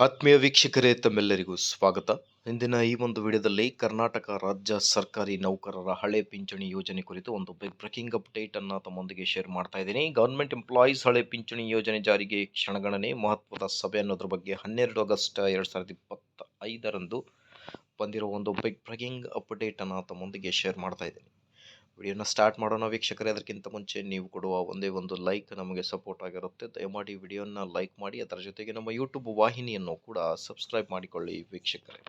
ಆತ್ಮೀಯ ವೀಕ್ಷಕರೇ, ತಮ್ಮೆಲ್ಲರಿಗೂ ಸ್ವಾಗತ. ಇಂದಿನ ಈ ಒಂದು ವಿಡಿಯೋದಲ್ಲಿ ಕರ್ನಾಟಕ ರಾಜ್ಯ ಸರ್ಕಾರಿ ನೌಕರರ ಹಳೆ ಪಿಂಚಣಿ ಯೋಜನೆ ಕುರಿತು ಒಂದು ಬಿಗ್ ಬ್ರೇಕಿಂಗ್ ಅಪ್ಡೇಟ್ ಅನ್ನ ತಮ್ಮೊಂದಿಗೆ ಶೇರ್ ಮಾಡ್ತಾ ಇದ್ದೀನಿ. ಗವರ್ಮೆಂಟ್ ಎಂಪ್ಲಾಯೀಸ್ ಹಳೆ ಪಿಂಚಣಿ ಯೋಜನೆ ಜಾರಿಗೆ ಕ್ಷಣಗಣನೆ ಮಹತ್ವದ ಸಭೆ ಅನ್ನೋದ್ರ ಬಗ್ಗೆ ಹನ್ನೆರಡು ಆಗಸ್ಟ್ ಎರಡು ಸಾವಿರದ ಇಪ್ಪತ್ತ ಐದರಂದು ಬಂದಿರೋ ಒಂದು ಬಿಗ್ ಬ್ರೇಕಿಂಗ್ ಅಪ್ಡೇಟ್ ಅನ್ನ ತಮ್ಮೊಂದಿಗೆ ಶೇರ್ ಮಾಡ್ತಾ ಇದ್ದೀನಿ. ವಿಡಿಯೋನ ಸ್ಟಾರ್ಟ್ ಮಾಡೋಣ ವೀಕ್ಷಕರೇ. ಅದಕ್ಕಿಂತ ಮುಂಚೆ ನೀವು ಕೊಡುವ ಒಂದೇ ಒಂದು ಲೈಕ್ ನಮಗೆ ಸಪೋರ್ಟ್ ಆಗಿರುತ್ತೆ. ದಯಮಾಡಿ ವಿಡಿಯೋನ ಲೈಕ್ ಮಾಡಿ, ಅದರ ಜೊತೆಗೆ ನಮ್ಮ ಯೂಟ್ಯೂಬ್ ವಾಹಿನಿಯನ್ನು ಕೂಡ ಸಬ್ಸ್ಕ್ರೈಬ್ ಮಾಡಿಕೊಳ್ಳಿ ವೀಕ್ಷಕರೇ.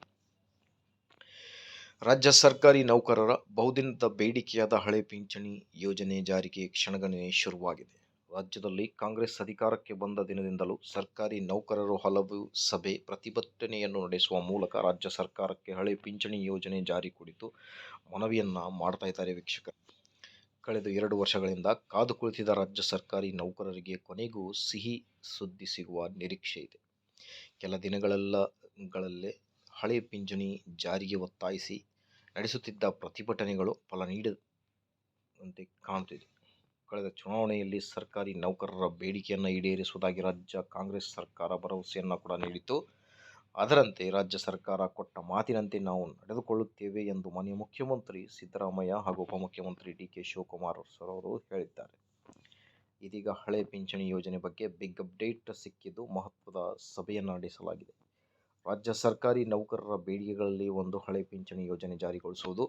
ರಾಜ್ಯ ಸರ್ಕಾರಿ ನೌಕರರ ಬಹುದಿನದ ಬೇಡಿಕೆಯಾದ ಹಳೆ ಪಿಂಚಣಿ ಯೋಜನೆ ಜಾರಿಗೆ ಕ್ಷಣಗಣನೆ ಶುರುವಾಗಿದೆ. ರಾಜ್ಯದಲ್ಲಿ ಕಾಂಗ್ರೆಸ್ ಅಧಿಕಾರಕ್ಕೆ ಬಂದ ದಿನದಿಂದಲೂ ಸರ್ಕಾರಿ ನೌಕರರು ಹಲವು ಸಭೆ, ಪ್ರತಿಭಟನೆಯನ್ನು ನಡೆಸುವ ಮೂಲಕ ರಾಜ್ಯ ಸರ್ಕಾರಕ್ಕೆ ಹಳೆ ಪಿಂಚಣಿ ಯೋಜನೆ ಜಾರಿ ಕುರಿತು ಮನವಿಯನ್ನ ಮಾಡ್ತಾ ಇದ್ದಾರೆ ವೀಕ್ಷಕರು. ಕಳೆದ ಎರಡು ವರ್ಷಗಳಿಂದ ಕಾದು ಕುಳಿತಿದ್ದ ರಾಜ್ಯ ಸರ್ಕಾರಿ ನೌಕರರಿಗೆ ಕೊನೆಗೂ ಸಿಹಿ ಸುದ್ದಿ ಸಿಗುವ ನಿರೀಕ್ಷೆ ಇದೆ. ಕೆಲ ದಿನಗಳೆಲ್ಲಗಳಲ್ಲೇ ಹಳೆ ಪಿಂಚಣಿ ಜಾರಿಗೆ ಒತ್ತಾಯಿಸಿ ನಡೆಸುತ್ತಿದ್ದ ಪ್ರತಿಭಟನೆಗಳು ಫಲ ನೀಡದಂತೆ ಕಾಣುತ್ತಿದೆ ಕಳೆದ ಚುನಾವಣೆಯಲ್ಲಿ ಸರ್ಕಾರಿ ನೌಕರರ ಬೇಡಿಕೆಯನ್ನು ಈಡೇರಿಸುವುದಾಗಿ ರಾಜ್ಯ ಕಾಂಗ್ರೆಸ್ ಸರ್ಕಾರ ಭರವಸೆಯನ್ನು ಕೂಡ ನೀಡಿತು ಅದರಂತೆ ರಾಜ್ಯ ಸರ್ಕಾರ ಕೊಟ್ಟ ಮಾತಿನಂತೆ ನಾವು ನಡೆದುಕೊಳ್ಳುತ್ತೇವೆ ಎಂದು ಮಾನ್ಯ ಮುಖ್ಯಮಂತ್ರಿ ಸಿದ್ದರಾಮಯ್ಯ ಹಾಗೂ ಉಪಮುಖ್ಯಮಂತ್ರಿ ಡಿ ಕೆ ಶಿವಕುಮಾರ್ ಅವರು ಹೇಳಿದ್ದಾರೆ. ಇದೀಗ ಹಳೆ ಪಿಂಚಣಿ ಯೋಜನೆ ಬಗ್ಗೆ ಬಿಗ್ ಅಪ್ಡೇಟ್ ಸಿಕ್ಕಿದ್ದು ಮಹತ್ವದ ಸಭೆಯನ್ನು ನಡೆಸಲಾಗಿದೆ ರಾಜ್ಯ ಸರ್ಕಾರಿ ನೌಕರರ ಬೇಡಿಕೆಗಳಲ್ಲಿ ಒಂದು ಹಳೆ ಪಿಂಚಣಿ ಯೋಜನೆ ಜಾರಿಗೊಳಿಸುವುದು.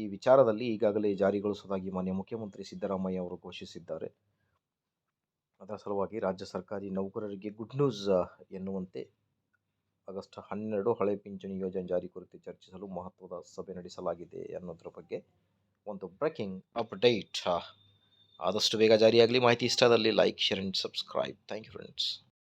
ಈ ವಿಚಾರದಲ್ಲಿ ಈಗಾಗಲೇ ಜಾರಿಗೊಳಿಸುವುದಾಗಿ ಮಾನ್ಯ ಮುಖ್ಯಮಂತ್ರಿ ಸಿದ್ದರಾಮಯ್ಯ ಅವರು ಘೋಷಿಸಿದ್ದಾರೆ. ಅದರ ಸಲುವಾಗಿ ರಾಜ್ಯ ಸರ್ಕಾರಿ ನೌಕರರಿಗೆ ಗುಡ್ ನ್ಯೂಸ್ ಎನ್ನುವಂತೆ ಆಗಸ್ಟ್ ಹನ್ನೆರಡು ಹಳೆ ಪಿಂಚಣಿ ಯೋಜನೆ ಜಾರಿ ಕುರಿತು ಚರ್ಚಿಸಲು ಮಹತ್ವದ ಸಭೆ ನಡೆಸಲಾಗಿದೆ ಅನ್ನೋದ್ರ ಬಗ್ಗೆ ಒಂದು ಬ್ರೇಕಿಂಗ್ ಅಪ್ಡೇಟ್. ಆದಷ್ಟು ಬೇಗ ಜಾರಿಯಾಗಲಿ. ಮಾಹಿತಿ ಇಷ್ಟದಲ್ಲಿ like, share and subscribe. Thank you friends.